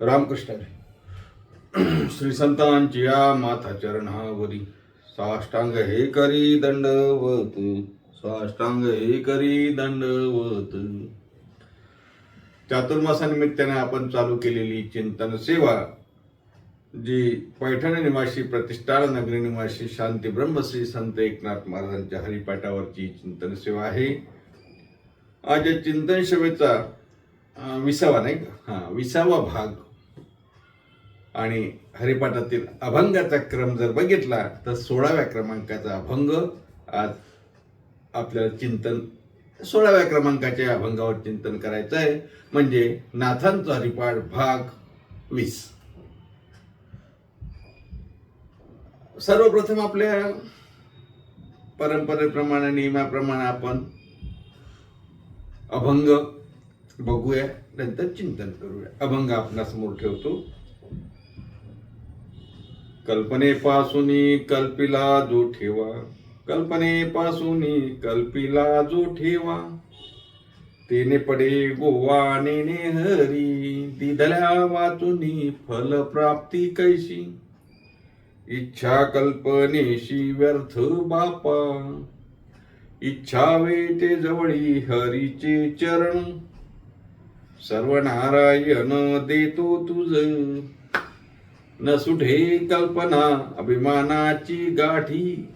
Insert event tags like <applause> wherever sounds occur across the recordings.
रामकृष्ण <clears throat> श्री संतांची या माथा चरणावरी साष्टांग हे करी दंडवत। साष्टांग हे करी दंडवत। चातुर्मासानिमित्ताने आपण चालू केलेली चिंतन सेवा जी पैठण निवासी प्रतिष्ठान नगरी निवासी शांती ब्रह्मश्री संत एकनाथ महाराजांच्या हरिपाठावरची चिंतन सेवा आहे. आज या चिंतन सेवेचा विसावा नाही का? हा विसावा भाग आणि हरिपाठातील अभंगाचा क्रम जर बघितला तर सोळाव्या क्रमांकाचा अभंग आज आपल्याला चिंतन सोळाव्या क्रमांकाच्या अभंगावर चिंतन करायचं आहे. म्हणजे नाथांचा हरिपाठ भाग वीस. सर्वप्रथम आपल्या परंपरेप्रमाणे नियमाप्रमाणे आपण अभंग बघूया नंतर चिंतन करूया. अभंग आपणासमोर ठेवतो. कल्पनेपासून कल्पिला जो ठेवा. कल्पनेपासून कल्पिला जो ठेवा. तेने पडे गोवा नेने हरी दिधल्या वाचुनी फल प्राप्ती कैशी इच्छा कल्पनेशी व्यर्थ बापा. इच्छा वेटे जवळी हरीचे चरण. सर्व नारायण देतो तुझ. न कल्पना अभिमानाची गाठी.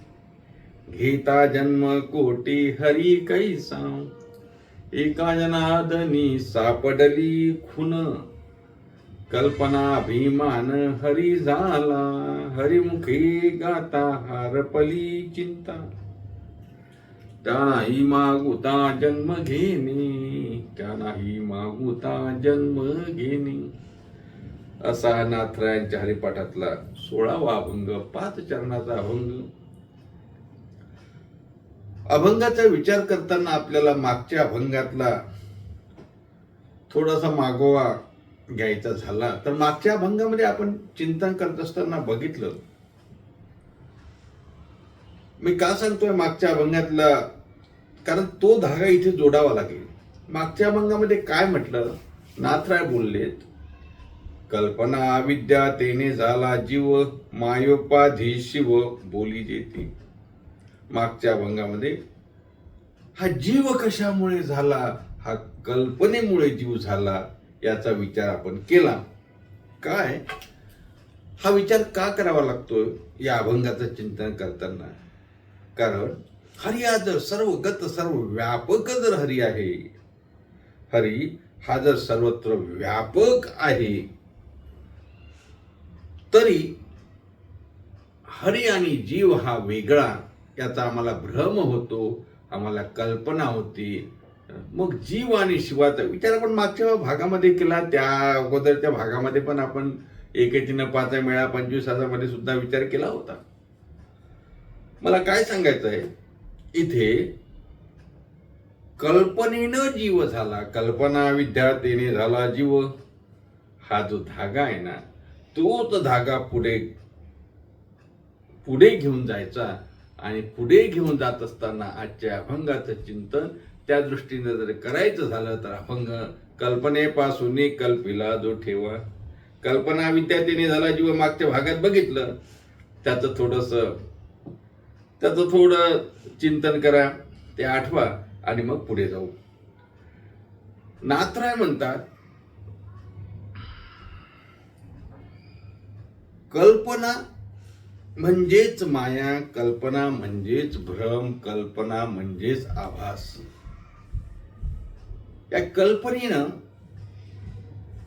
घेता जन्म कोटी हरी कैसा एका जनादनी सापडली खुन. कल्पना अभिमान हरी झाला. हरिमुखे गाता हारपली चिंता. त्या नाही मागुता जन्म घेणे. त्या नाही मागुता जन्म घेणे. असा नाथरायांच्या हरिपाठातला सोळावा अभंग पाच चरणाचा अभंग. अभंगाचा विचार करताना आपल्याला मागच्या अभंगातला थोडासा मागोवा घ्यायचा झाला. तर मागच्या अभंगामध्ये आपण चिंतन करत असताना बघितलं. मी का सांगतोय मागच्या अभंगातला? कारण तो धागा इथे जोडावा लागेल. मागच्या अभंगामध्ये काय म्हटलं? नाथराय बोललेत कल्पना विद्या तेने झाला जीव मायोपाधी शिव बोली जेती मागच्या अभंगामध्ये हा जीव कशामुळे झाला? हा कल्पनेमुळे जीव झाला? याचा विचार आपण केला. काय? हा विचार का करावा लागतो या अभंगाचं चिंतन करताना. कारण हरी हा जर सर्व गत सर्व व्यापक जर हरी आहे हरी हा जर सर्वत्र व्यापक आहे तरी हरी आणि जीव हा वेगळा याचा आम्हाला भ्रम होतो आम्हाला कल्पना होती. मग जीव आणि शिवाचा विचार आपण मागच्या भागामध्ये केला त्या अगोदरच्या भागामध्ये पण आपण एकेतीनं पाचा मेळा पंचवीस हजारमध्ये सुद्धा विचार केला होता. मला काय सांगायचं आहे? इथे कल्पनेनं जीव झाला कल्पना विद्यार्थीने झाला जीव. हा जो धागा आहे ना तोच धागा पुढे पुढे घेऊन जायचा आणि पुढे घेऊन जात असताना आजच्या अभंगाचं चिंतन त्या दृष्टीने जर करायचं झालं तर अभंग कल्पनेपासून कल्पिला जो ठेवा. कल्पना विद्यार्थीने झाला जीव मागच्या भागात बघितलं. त्याचं थोडस त्याचं थोडं चिंतन करा ते आठवा आणि मग पुढे जाऊ. नात्राय म्हणतात कल्पना म्हणजेच माया कल्पना म्हणजेच भ्रम कल्पना म्हणजेच आभास. या कल्पनेनं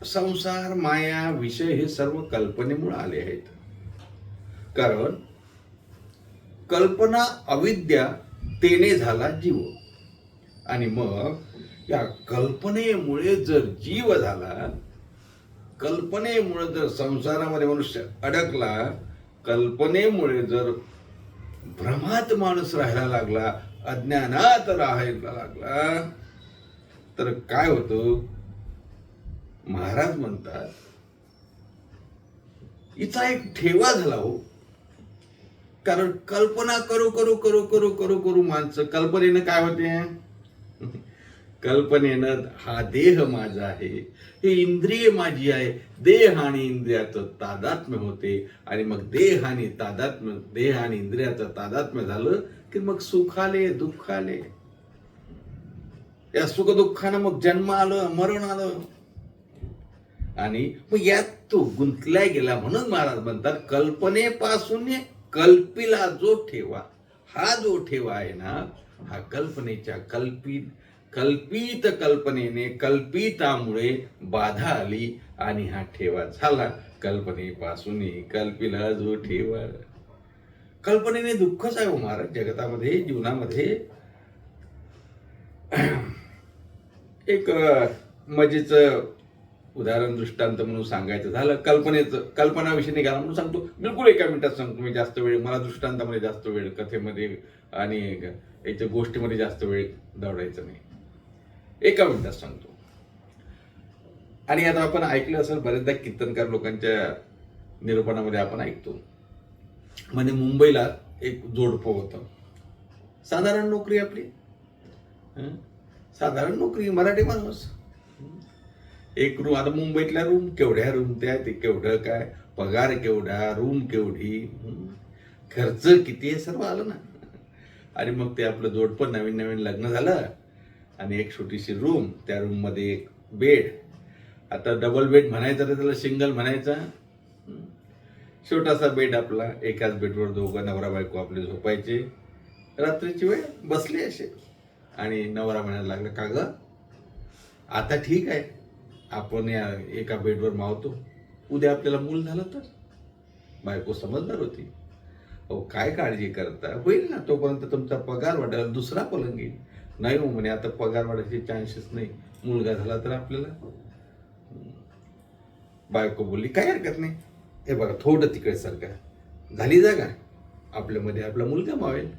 संसार माया विषय हे सर्व कल्पनेमुळे आले आहेत. कारण कल्पना अविद्या तेने झाला जीव. आणि मग या कल्पनेमुळे जर जीव झाला कल्पनेमुळे जर संसारामध्ये मनुष्य अडकला कल्पनेमुळे जर भ्रमात माणूस राहायला लागला अज्ञानात राहायला लागला तर काय होतं? महाराज म्हणतात हिचा एक ठेवा झाला हो. कारण कल्पना करू करू करू करू करू करू माणसं कल्पनेनं काय होते? कल्पनेनं हा देह माझा आहे. हे इंद्रिय माझी आहे. देह आणि इंद्रियाचं तादात्म्य होते. आणि मग देह आणि तादात्म्य देह आणि इंद्रियाचं तादात्म्य झालं की मग सुख आले दुःख आले या सुख दुःखानं मग जन्म आलं मरण आलं. आणि मग यात तो गुंतल्या गेला म्हणून महाराज म्हणतात कल्पनेपासून कल्पिला जो ठेवा हा जो ठेवा आहे ना हा कल्पनेच्या कल्पित कल्पित कल्पनेने कल्पितामुळे बाधा आली आणि हा ठेवा झाला. कल्पनेपासूनही कल्पिला जो ठेवा कल्पनेने दुःखच आहे हो महाराज जगतामध्ये जीवनामध्ये. एक मजेचं उदाहरण दृष्टांत म्हणून सांगायचं झालं. कल्पनेचं कल्पनाविषयी निघाला म्हणून सांगतो. बिलकुल एका मिनिटात सांगतो. मी जास्त वेळ मला दृष्टांतामध्ये जास्त वेळ कथेमध्ये आणि याच्या गोष्टीमध्ये जास्त वेळ दौडायचं नाही. एका मिनिटात सांगतो. आणि आता आपण ऐकलं असेल बरेचदा कीर्तनकार लोकांच्या निरूपणामध्ये आपण ऐकतो. म्हणजे मुंबईला एक जोडपं होतं. साधारण नोकरी आपली? साधारण नोकरी मराठी माणूस. एक रूम आता मुंबईतल्या रूम केवढ्या रूम त्या ते केवढं काय? पगार केवढा रूम केवढी? खर्च किती आहे? सर्व आलं ना. आणि मग ते आपलं जोडपं नवीन नवीन लग्न झालं. आणि एक छोटीशी रूम त्या रूममध्ये एक बेड आता डबल बेड म्हणायचं तर त्याला सिंगल म्हणायचा. छोटासा बेड आपला एकाच बेडवर दोघं नवरा बायको आपले झोपायचे. रात्रीची वेळ बसले असे आणि नवरा म्हणायला लागला का ग? आता ठीक आहे. आपण या एका बेडवर मावतो. उद्या आपल्याला मूल झालं तर? बायको समजदार होती. अहो काय काळजी करता? होईल ना तोपर्यंत तुमचा पगार वाढेल दुसरा पलंग येईल. नाही हो म्हणे आता पगार वाढायचे चान्सेस नाही. मुलगा झाला तर आपल्याला. बायको बोलली काय हरकत नाही. हे बघा थोडं तिकडे सारखा झाली जागा. आपल्यामध्ये आपला मुलगा मावेल.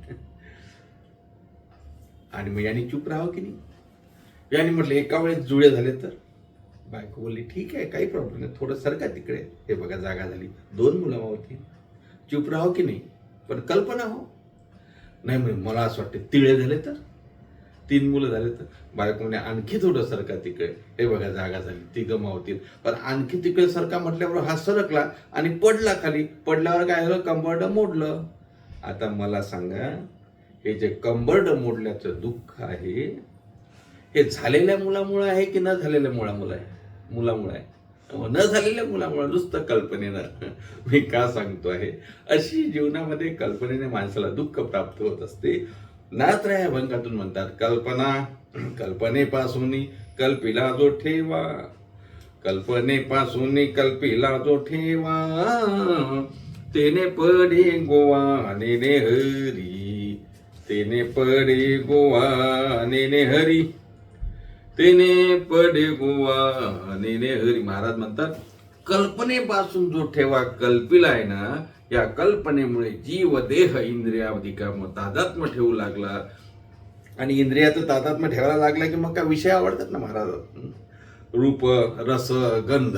आणि मग यांनी चूप राहावं की नाही? यांनी म्हटलं एका वेळेस जुळे झाले तर? बायको बोलली ठीक आहे काही प्रॉब्लेम नाही. थोडं सरका तिकडे. हे बघा जागा झाली. दोन मुलं मावती चूप राहावं की नाही? पण कल्पना हो. नाही म्हणजे मला असं वाटतं तिळे झाले तर? तीन मुलं झाले तर बायको म्हणे आणखी थोडं सरका तिकडे. हे बघा जागा झाली ती गमावतील. पण आणखी तिकडे सरका म्हटल्यावर हा सरकला आणि पडला खाली. पडल्यावर काय झालं? कंबर्ड मोडलं. आता मला सांगा हे जे कंबर्ड मोडल्याचं दुःख आहे हे झालेल्या मुलामुळं आहे की न झालेल्या मुळामुळं आहे? मुलामुळं आहे. हो, न झालेल्या मुलामुळं नुसतं कल्पनेनं. मी का सांगतो आहे अशी जीवनामध्ये कल्पनेने माणसाला दुःख प्राप्त होत असते. नात्र या भंगातून म्हणतात कल्पना कल्पनेपासून कल्पिला जो ठेवा कल्पनेपासून कल्पिला जो ठेवा तेने पडे गोवा नेने हरी तेने पडे गोवा नेने हरी तेने पडे गोवा नेने हरी. महाराज म्हणतात कल्पनेपासून जो ठेवा कल्पिला आहे ना या कल्पनेमुळे जीव देह इंद्रियाधिका मग तादात्म्य ठेवू लागला. आणि इंद्रियाचं तादात्म्य ठेवायला लागला की मग काय विषय आवडतात ना महाराज? रूप रस गंध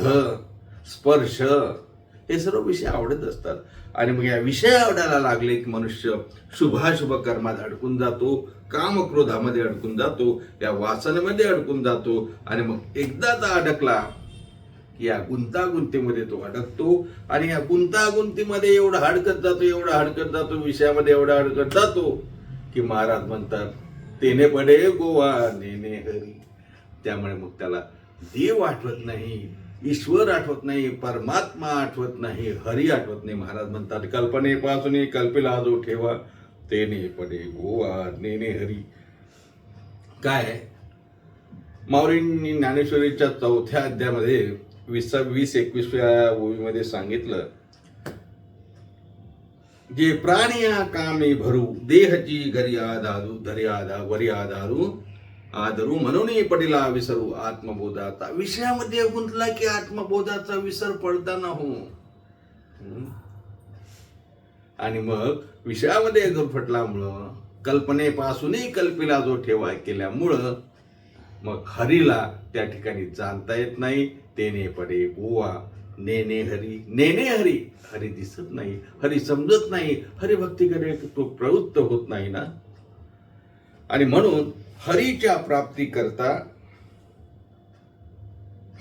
स्पर्श हे सर्व विषय आवडत असतात. आणि मग या विषय आवडायला लागले की मनुष्य शुभाशुभ कर्मात अडकून जातो कामक्रोधामध्ये अडकून जातो या वासनेमध्ये अडकून जातो आणि मग एकदा अडकला या गुंतागुंतीमध्ये तो अडकतो आणि या गुंतागुंतीमध्ये एवढा हडकत जातो एवढा हडकत जातो विषयामध्ये एवढा हडकत जातो की महाराज म्हणतात तेने पडे गोवा नेने हरी. त्यामुळे मग त्याला देव आठवत नाही ईश्वर आठवत नाही परमात्मा आठवत नाही हरी आठवत नाही. महाराज म्हणतात कल्पनेपासून कल्पेला जो ठेवा तेने पडे गोवा नेने हरी. काय? माऊरींनी ज्ञानेश्वरीच्या चौथ्या अध्यामध्ये वीस वीस एकवीसव्या ओवीमध्ये सांगितलं जे प्राणिया कामे भरू देहची घरी आधारू धरी आधा वरी आधारू आदरू म्हणूनही पडिला विसरू आत्मबोधाचा विषयामध्ये गुंतला की आत्मबोधाचा विसर पडताना हो. आणि मग विषयामध्ये गुरफटल्यामुळं कल्पनेपासूनही कल्पेला जो ठेवा केल्यामुळं मग हरीला त्या ठिकाणी जाणता येत नाही तेने पडे बुवा. नेने हरी नेने हरी. हरी दिसत नाही हरी समजत नाही हरिभक्तीकडे तो प्रवृत्त होत नाही ना. आणि म्हणून हरीच्या प्राप्ती करता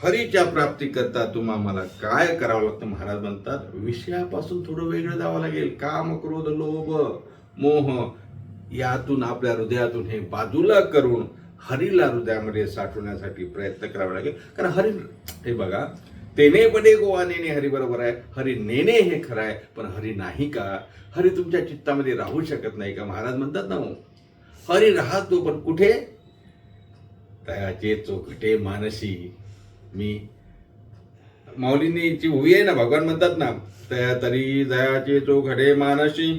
हरीच्या प्राप्ती करता तुम्हा मला काय करावं लागतं महाराज म्हणतात विषयापासून थोडं वेगळं जावं लागेल. काम क्रोध लोभ मोह यातून आपल्या हृदयातून हे बाजूला करून हरीला हृदयामध्ये साठवण्यासाठी प्रयत्न करावा लागेल. कारण हरी हे बघा तेने बने गोवा नेणे हरी बरोबर आहे. हरी नेणे हे खरं आहे पण हरी नाही का? हरी तुमच्या चित्तामध्ये राहू शकत नाही का? महाराज म्हणतात ना हो. हरी राहतो पण कुठे? तयाचे चोखटे मानसी. मी माऊलींची उभी आहे ना भगवान म्हणतात ना तया तरी दयाचे चोखटे मानसी.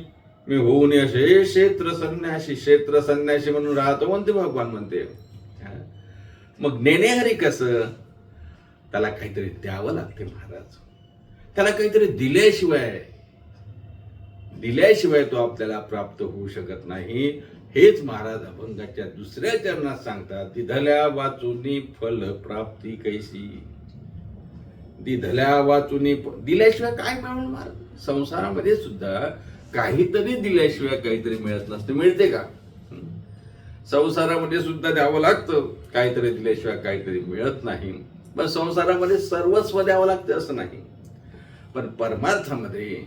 मी होऊन असे क्षेत्र संन्यासी क्षेत्र संन्यासी म्हणून राहतो म्हणते भगवान म्हणते. मग नेणेहरी कसं? त्याला काहीतरी द्यावं लागते महाराज. त्याला काहीतरी दिल्याशिवाय दिल्याशिवाय तो आपल्याला प्राप्त होऊ शकत नाही. हेच महाराज अभंगाच्या दुसऱ्या चरणात सांगतात दिधल्या वाचुनी फल प्राप्ती कैसी? दिधल्या वाचुनी दिल्याशिवाय काय मिळणार? महाराज संसारामध्ये सुद्धा काहीतरी दिल्याशिवाय काहीतरी मिळत नसतं. मिळते का? संसारामध्ये सुद्धा द्यावं लागतं. काहीतरी दिल्याशिवाय काहीतरी मिळत नाही. पण संसारामध्ये सर्वस्व द्यावं लागतं असं नाही. पण परमार्थामध्ये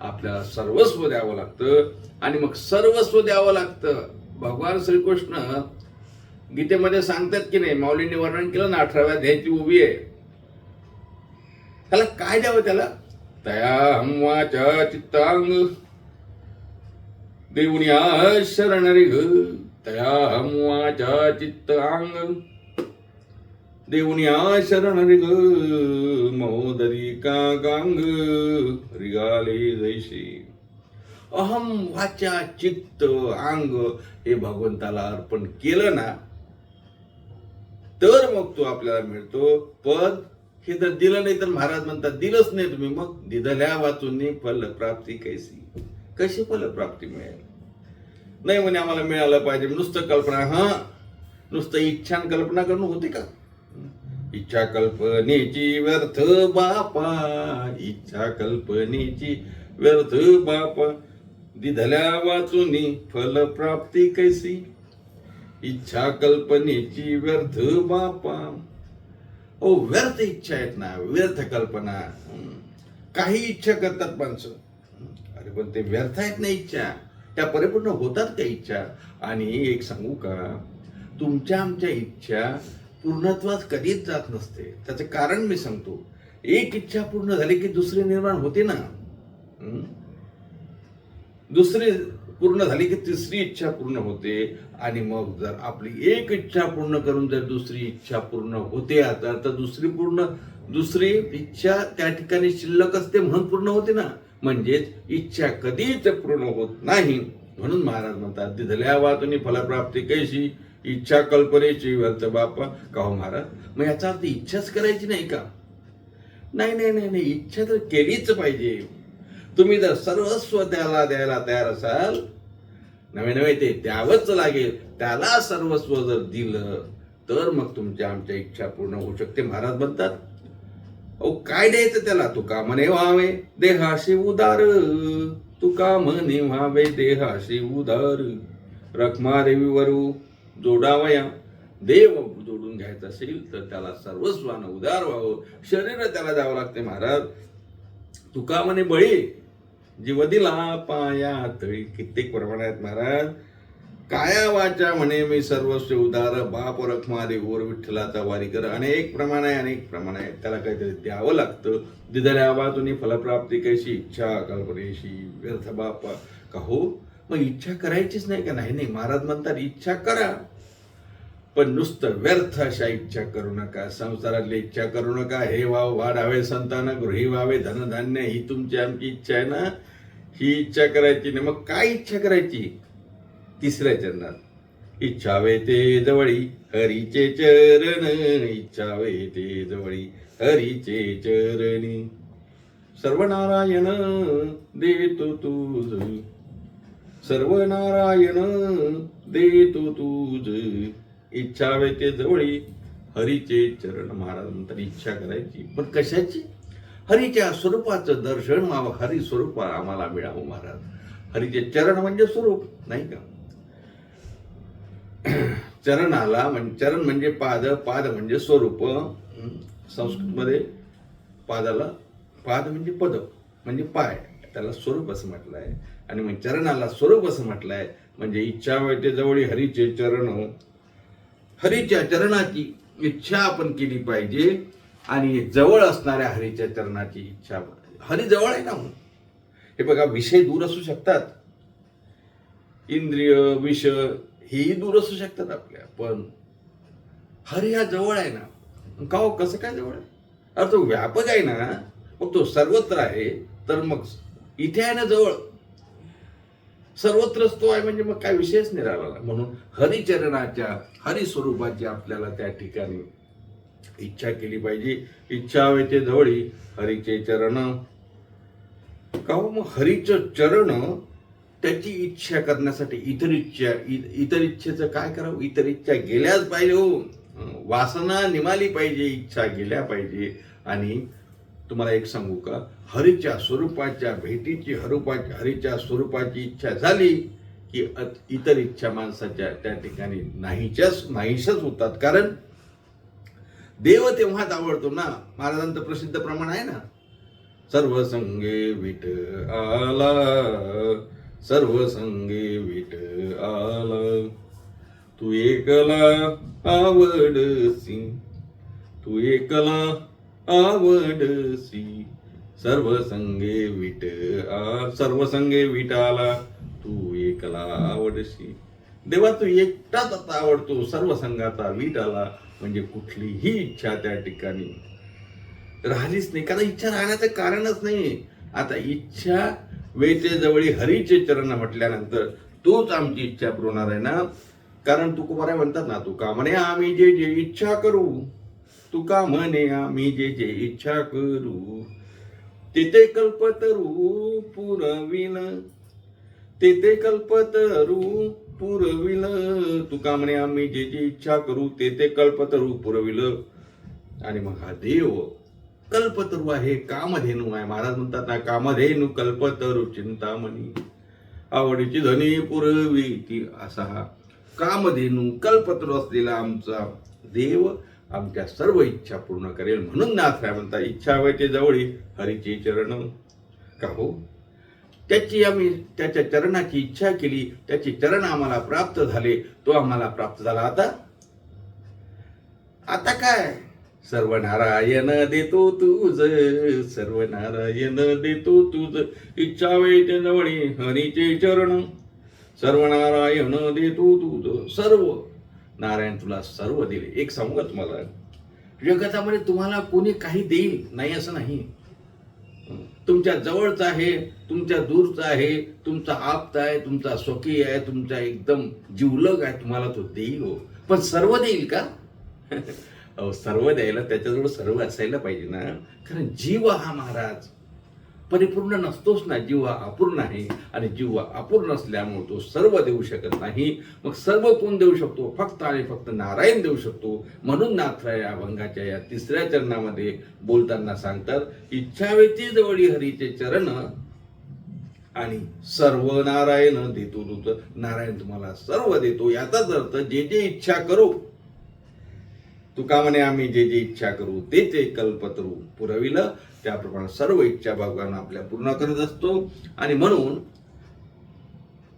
आपल्याला सर्वस्व द्यावं लागतं आणि मग सर्वस्व द्यावं लागतं. भगवान श्रीकृष्ण गीतेमध्ये सांगतात की नाही माऊलींनी वर्णन केलं ना अठराव्या ध्यायची उभी आहे. त्याला काय द्यावं त्याला? तया हमवाच्या चित्तांग. देवनिया शरण रे ग तया हमवाच्या चित्तांग देवनिया शरण रे महोदरी का गांग रिगाले जैसे। अहम वाचा चित्त अंग हे भगवंताला अर्पण केलं ना तर मग तो आपल्याला मिळतो. पद हे जर दिलं नाही तर महाराज म्हणतात दिलंच नाही तुम्ही. मग दिधल्या वाचून फल प्राप्ती कैसी? कशी फलप्राप्ती मिळेल? नाही म्हणे आम्हाला मिळालं पाहिजे. नुसतं कल्पना हा? नुसतं इच्छा कल्पना करणं होते का? इच्छा कल्पनेची व्यर्थ बापा इच्छा कल्पनेची व्यर्थ बापा. दिधल्या वाचून फलप्राप्ती कैसी? इच्छा कल्पनेची व्यर्थ बापा. ओ व्यर्थ इच्छा आहेत ना व्यर्थ कल्पना. काही इच्छा करतात माणसं. हं. पण ते व्यर्थ आहेत ना इच्छा. त्या परिपूर्ण होतात का इच्छा? आणि एक सांगू का? तुमच्या आमच्या इच्छा पूर्णत्वात कधीच जात नसते. त्याचं कारण मी सांगतो. एक इच्छा पूर्ण झाली की दुसरी निर्माण होते ना. दुसरी पूर्ण झाली की तिसरी इच्छा पूर्ण होते. आणि मग जर आपली एक इच्छा पूर्ण करून जर दुसरी इच्छा पूर्ण होते आता तर दुसरी पूर्ण दुसरी इच्छा त्या ठिकाणी शिल्लक असते म्हणून पूर्ण होते ना. म्हणजेच इच्छा कधीच पूर्ण होत नाही. म्हणून महाराज म्हणतात दिधल्या वातुनी फलप्राप्ती कैशी इच्छा कल्पनेची व्यर्थ बापा. का हो महाराज? मग याचा अर्थ इच्छाच करायची नाही का? नाही नाही नाही नाही इच्छा तर केलीच पाहिजे. तुम्ही जर सर्वस्व त्याला द्यायला तयार असाल नवे नवे ते द्यावंच लागेल. त्याला सर्वस्व जर दिलं तर मग तुमच्या आमच्या इच्छा पूर्ण होऊ शकते महाराज म्हणतात. अहो काय द्यायचं त्याला? तुका म्हणे व्हावे देहाशी उदार. तुका म्हणे व्हावे देहाशी उदार. रखमा देवी वरू जोडावया. देव जोडून घ्यायचा असेल तर त्याला सर्वस्वानं उदार व्हावं. शरीर त्याला द्यावं लागते महाराज. तुका म्हणे बळी जीव दिला पाया तळी कित्येक प्रमाण आहेत महाराज. काया वाचा म्हणे मी सर्वस्व उदार बाप रखमारे ओर विठ्ठलाचा वारीकर. अनेक प्रमाण आहे अनेक प्रमाण आहे त्याला काहीतरी द्यावं लागतं. दिदल्या तुम्ही फलप्राप्ती कशी? इच्छा कल्पनेशी व्यर्थ बाप. का हो? मग इच्छा करायचीच नाही का? नाही नाही. महाराज म्हणतात इच्छा करा. पण नुसतं व्यर्थ अशा इच्छा करू नका. संसारातली इच्छा करू नका. हे वाव वाढावे संतान गृही व्हावे धनधान्य. ही तुमची आमची इच्छा आहे ना? ही इच्छा करायची नाही. मग काय इच्छा करायची? तिसऱ्या चरणात. इच्छावे ते जवळी हरीचे चरण. इच्छावे ते जवळी हरीचे चरणी. सर्वनारायण देतो तुझ. सर्वनारायण देतो तुझ. इच्छावे ते जवळी हरीचे चरण. महाराज म्हणतात इच्छा करायची. पण कशाची? हरीच्या स्वरूपाचं दर्शन हरी स्वरूप आम्हाला मिळावं महाराज. हरीचे चरण म्हणजे स्वरूप नाही का? <clears throat> चरणाला म्हणजे चरण म्हणजे पाद पाद म्हणजे स्वरूप. संस्कृतमध्ये पादाला पाद म्हणजे पद म्हणजे पाय. त्याला स्वरूप असं म्हटलं आहे आणि मग चरणाला स्वरूप असं म्हटलं आहे म्हणजे इच्छा वैते जवळ हरीचे चरण. हरीच्या चरणाची इच्छा आपण केली पाहिजे आणि जवळ असणाऱ्या हरीच्या चरणाची इच्छा हरी जवळ आहे ना हो. हे बघा विषय दूर असू शकतात. इंद्रिय विष हेही दूर असू शकतात आपल्या पण हरि हा जवळ आहे ना. का हो कसं काय जवळ आहे? अरे तो व्यापक आहे ना. मग तो सर्वत्र आहे तर मग इथे आहे ना जवळ. सर्वत्रच तो आहे म्हणजे मग काय विषयच नाही राहिला. म्हणून हरिचरणाच्या हरिस्वरूपाची आपल्याला त्या ठिकाणी इच्छा केली पाहिजे. इच्छा हवे ते जवळी हरीचे चरण. का हो मग हरीचं चरण त्याची इच्छा करण्यासाठी इतर इच्छा इ- इतर इच्छेचं काय करावं? इतर इच्छा गेल्याच पाहिजे हो. वासना निमाली पाहिजे इच्छा गेल्या पाहिजे. आणि तुम्हाला एक सांगू का? हरीच्या स्वरूपाच्या भेटीची हरूपाच्या हरीच्या स्वरूपाची इच्छा झाली की इतर इच्छा माणसाच्या त्या ठिकाणी नाहीच्याच नाहीशाच होतात. कारण देव तेव्हाच आवडतो ना. महाराजांचं प्रसिद्ध प्रमाण आहे ना. सर्व संगे विठ आला. सर्व संगे विट आला तू एकला आवडसी तू एकला आवडसी सर्व संगे विट आ सर्व संगे विठ आला तू एकला आवडशी देवा तू एकटाच आता आवडतो सर्व संघाचा वीट आला म्हणजे कुठलीही इच्छा त्या ठिकाणी राहिलीच नाही. कारण इच्छा राहण्याचं कारणच नाही आता इच्छा वेचेजवळी हरीचे चरण म्हटल्यानंतर तोच आमची इच्छा पुरवणार आहे ना? कारण तू म्हणतात ना तुका म्हणे आम्ही जे जे इच्छा करू तुका म्हणे आम्ही जे जे इच्छा करू तिथे कल्पतरू पुरविन तेथे कल्पतरू पुरविल तुका म्हणे आम्ही जे जे इच्छा करू तेथे कल्पतरू पुरविल आणि मग हा देव कल्पतरू आहे कामधेनू आहे. महाराज म्हणतात ना कामधेनू कल्पतरू चिंतामणी. आवडीची धनी पुरवी ती असा हा कामधेनू कल्पतरू असलेला आमचा देव आमच्या सर्व इच्छा पूर्ण करेल. म्हणून नाथराय म्हणतात इच्छा हवे जवळी हरीचे चरण. का हो? त्याची आम्ही त्याच्या चरणाची इच्छा केली त्याचे चरण आम्हाला प्राप्त झाले तो आम्हाला प्राप्त झाला आता. आता काय? सर्व नारायण देतो तुझ सर्व नारायण देतो तुझ. इच्छा वेळ जवळी हरीचे चरण सर्व नारायण देतो तुझ. सर्व. नारायण तुला सर्व दिले एक सांगू का तुम्हाला? जगतामध्ये तुम्हाला कोणी काही देईल नाही असं नाही. तुमच्या जवळचं आहे तुमच्या दूरचं आहे तुमचा आप्त आहे तुमचा स्वकीय आहे तुमचा एकदम जिवलग आहे तुम्हाला तो देईल हो. पण सर्व देईल का? <laughs> सर्व द्यायला त्याच्याजवळ सर्व असायला पाहिजे ना. कारण जीव हा महाराज. परिपूर्ण नसतोच ना जीव हा अपूर्ण आहे. आणि जीव हा अपूर्ण असल्यामुळे तो सर्व देऊ शकत नाही. मग सर्व कोण देऊ शकतो? फक्त आणि फक्त नारायण देऊ शकतो. म्हणून नाथरा या अभंगाच्या या तिसऱ्या चरणामध्ये बोलताना सांगतात इच्छावेची जवळी हरीचे चरण आणि सर्व नारायण देतो तुझं नारायण तुम्हाला सर्व देतो. याचाच अर्थ जे जे इच्छा करू तुका म्हणे आम्ही जे जे इच्छा करू ते ते कल्पतरू पुरविलं. त्याप्रमाणे सर्व इच्छा भगवान आपल्या पूर्ण करत असतो. आणि म्हणून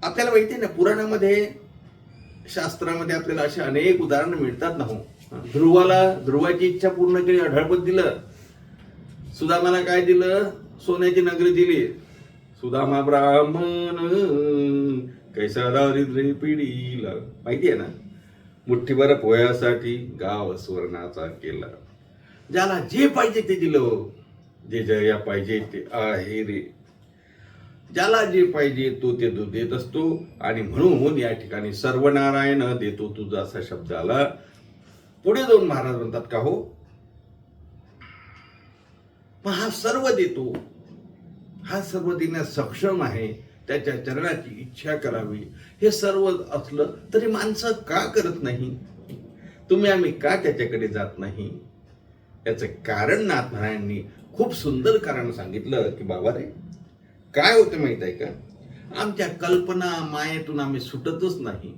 आपल्याला माहिती आहे ना पुराणामध्ये शास्त्रामध्ये आपल्याला असे अनेक उदाहरणं मिळतात ना हो. ध्रुवाला ध्रुवाची इच्छा पूर्ण केली अढळपत दिलं. सुदामाला काय दिलं? सोन्याची नगरी दिली. सुदामा ब्राह्मण कैसा दारिद्र्य पिढीला. माहिती आहे ना? मुठ्ठीभर पोह्यासाठी गाव सुवर्णाचा केला. ज्याला जे पाहिजे ते दिलं. जे जया पाहिजे ते आहे रे. ज्याला जे पाहिजे तो ते तो देत असतो. आणि म्हणून या ठिकाणी सर्व नारायण देतो तुझा असा शब्द आला पुढे जाऊन महाराज म्हणतात का हो? मग हा सर्व देतो. हा सर्व देण्यास सक्षम आहे. त्याच्या चरणाची इच्छा करावी. हे सर्व असलं तरी माणसं का करत नाही? तुम्ही आम्ही का त्याच्याकडे जात नाही? याचं कारण नाथनारायणनी खूप सुंदर कारण सांगितलं की बाबा रे काय होतं माहीत आहे का? आमच्या कल्पना मायेतून आम्ही सुटतच नाही.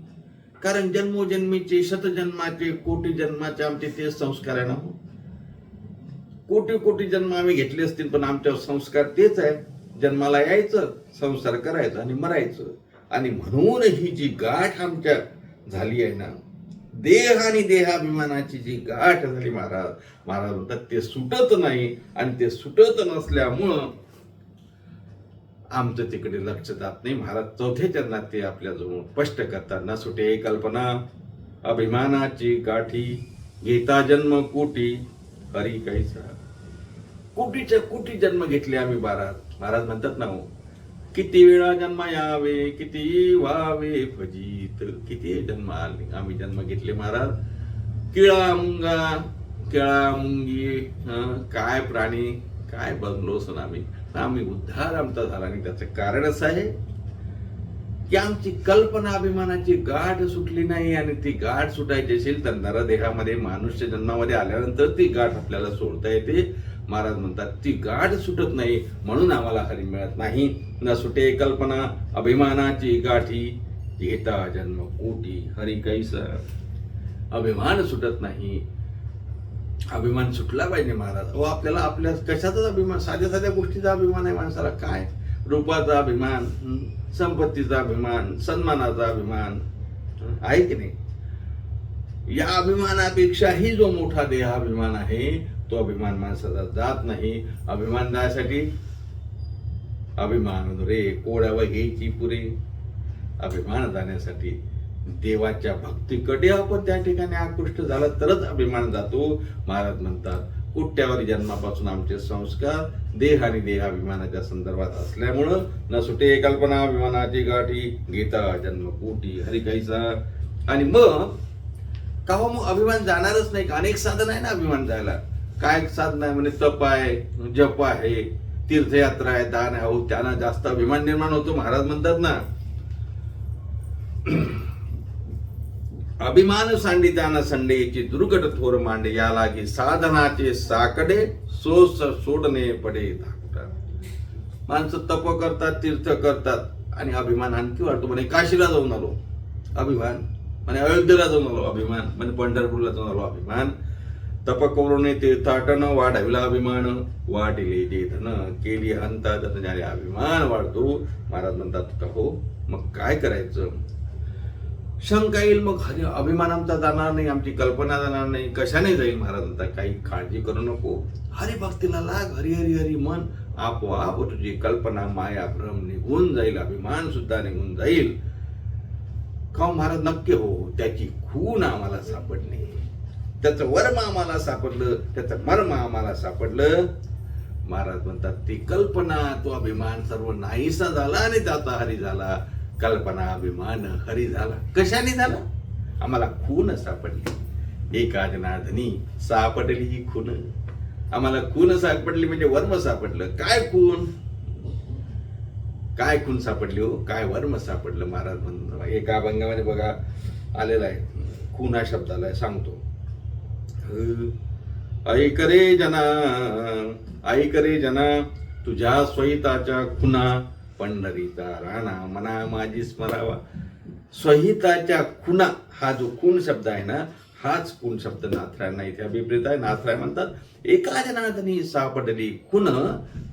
कारण जन्मोजन्मीचे शतजन्माचे कोटी जन्माचे आमचे ते संस्कार आहे ना हो. कोटी कोटी जन्म आम्ही घेतले असतील पण आमच्यावर संस्कार तेच आहे जन्माला यायचं संसार करायचा आणि मरायचं. आणि म्हणून ही जी गाठ आमच्या झाली आहे ना देह आणि देहाभिमानाची जी गाठ झाली महाराज महाराज म्हणतात ते सुटत नाही आणि ते सुटत नसल्यामुळं आमचं तिकडे लक्ष जात नाही. महाराज चौथ्या चरणात ते आपल्याजवळ स्पष्ट करतात ना सुटे कल्पना अभिमानाची गाठी घेता जन्म कोटी हरी कैसा? कोटीच्या कोटी जन्म घेतले आम्ही महाराज महाराज म्हणतात ना हो किती वेळा जन्म यावे किती व्हावे फजित किती जन्म आले आम्ही जन्म घेतले महाराज. किळा मुंगा केळा मुंगी काय प्राणी काय बनलो असं आम्ही. आम्ही उद्धार आमचा झाला आणि त्याचं कारण असं आहे की आमची कल्पना अभिमानाची गाठ सुटली नाही आणि ती गाठ सुटायची असेल तर नरदेहामध्ये मानुष्य जन्मामध्ये आल्यानंतर ती गाठ आपल्याला सोडता येते. महाराज म्हणतात ती गाठ सुटत नाही म्हणून आम्हाला हरी मिळत नाही. न सुटे कल्पना अभिमानाची गाठी. घेता जन्म कोटी हरी कैस अभिमान सुटत नाही. अभिमान सुटला पाहिजे महाराज. अहो आपल्याला आपल्या कशाचाच अभिमान साध्या साध्या गोष्टीचा अभिमान आहे माणसाला. काय? रूपाचा अभिमान संपत्तीचा अभिमान सन्मानाचा अभिमान. आहे की नाही? या अभिमानापेक्षाही जो मोठा देहाभिमान आहे तो अभिमान माणसाचा जात नाही. अभिमान जायसाठी अभिमान रे कोड्यावर घ्यायची पुरे. अभिमान जाण्यासाठी देवाच्या भक्तीकडे आपण त्या ठिकाणी आकृष्ट झाला तरच अभिमान जातो. महाराज म्हणतात कुट्ट्यावर जन्मापासून आमचे संस्कार देह आणि देहाभिमानाच्या संदर्भात असल्यामुळं न सुटे कल्पना अभिमानाची गाठी. गीता जन्म कोटी हरिकाईचा आणि मग का मग अभिमान जाणारच नाही का? अनेक साधन आहे ना अभिमान जायला. काय साधन आहे म्हणजे तप आहे जप आहे तीर्थयात्रा आहे दान आहे. त्यांना जास्त अभिमान निर्माण होतो महाराज म्हणतात ना. अभिमान सांडिताना संडेची दुर्गट थोर मांडे याला की साधनाचे साकडे सोस सोडणे पडे धाकटा. माणसं तप करतात तीर्थ करतात आणि अभिमान आणखी वाढतो. म्हणे काशीला जाऊन आलो अभिमान. म्हणे अयोध्येला जाऊन आलो अभिमान. म्हणे पंढरपूरला जाऊन आलो अभिमान. तप करून तीर्थाटन वाढविला अभिमान वाटिले जे धन केली अंता धन अभिमान वाढतो. महाराज म्हणतात का हो मग काय करायचं? शंका येईल मग हरी अभिमान आमचा जाणार नाही आमची कल्पना जाणार नाही. कशाने जाईल? महाराज म्हणतात काही काळजी करू नको. हरी भक्तीला लाग हरी हरी हरी मन. आपोआप तुझी कल्पना माया भ्रम निघून जाईल अभिमान सुद्धा निघून जाईल. का महाराज नक्की हो त्याची खून आम्हाला सापडली. त्याचं वर्म आम्हाला सापडलं त्याचं मर्म आम्हाला सापडलं. महाराज म्हणतात ती कल्पना तो अभिमान सर्व नाहीसा झाला आणि त्याचा हरी झाला. कल्पना अभिमान हरी झाला. कशाने झाला? आम्हाला खून सापडली. एका जनाधनी सापडली ही खून. आम्हाला खून सापडली म्हणजे वर्म सापडलं. काय खून? काय खून सापडली हो? काय वर्म सापडलं? महाराज म्हणून एका अभंगामध्ये बघा आलेला आहे. खून हा शब्दाला आहे, सांगतो. ऐक रे जना ऐक रे जना तुझ्या स्वहिताच्या खुना पंढरीचा राणा मना माझी स्मरावा. स्वहिताच्या खुना हा जो खून शब्द आहे ना हाच कुण शब्द नाथरायांना इथे अभिप्रेत आहे. नाथराय म्हणतात एका जनार्दनी सापडली खुन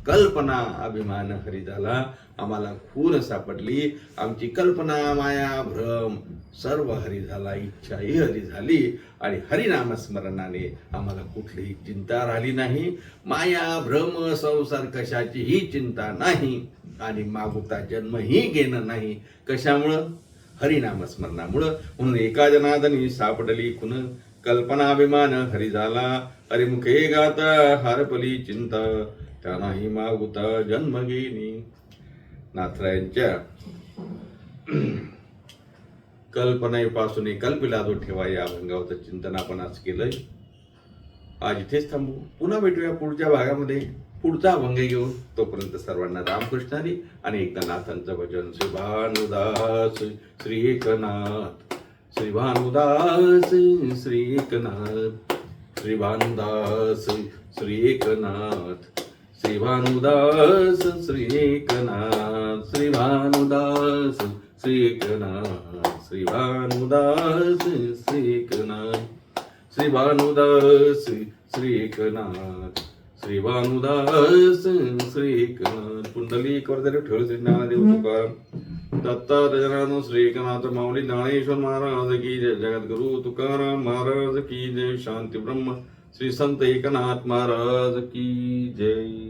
कल्पना अभिमान हरी झाला. आम्हाला खून सापडली. आमची कल्पना माया भ्रम सर्व हरी झाला. इच्छाही हरी झाली. आणि हरिनामस्मरणाने आम्हाला कुठलीही चिंता राहिली नाही. माया भ्रम संसार कशाचीही चिंता नाही. आणि मागुता जन्मही घेणं नाही. कशामुळं? हरिनामस्मरणामुळं म्हणून एका जनादनी सापडली खुन कल्पनाभिमान हरी झाला हरिमुखे गाता हारपली चिंता त्यांनाही मागुता जन्म घेणी नाथरायांच्या <clears throat> कल्पनेपासून कल्पिला जो ठेवा या अभंगावर चिंतन आपण आज केलंय. आज इथेच थांबू. पुन्हा भेटूया पुढच्या भागामध्ये. पुढचा अभंग घेऊन तोपर्यंत सर्वांना रामकृष्णारी आणि एकदा नाथांचं भजन श्री भानुदास श्री एकनाथ श्री भानुदास श्री एकनाथ श्री भानुदास श्री एकनाथ श्री भानुदास श्री एकनाथ श्री भानुदास श्री एकनाथ श्री भानुदास श्री एकनाथ श्री भानुदास श्री एकनाथ श्री भानुदास श्री पुंडलिक वरदे करदरे ठेळ श्री ज्ञानदेव तुकाराम दत्ता जनार्दन श्रीकनाथ माऊली ज्ञानेश्वर महाराज की जय। जगद्गुरु तुकाराम महाराज की जय। शांती ब्रह्म श्री संत एकनाथ महाराज की जय।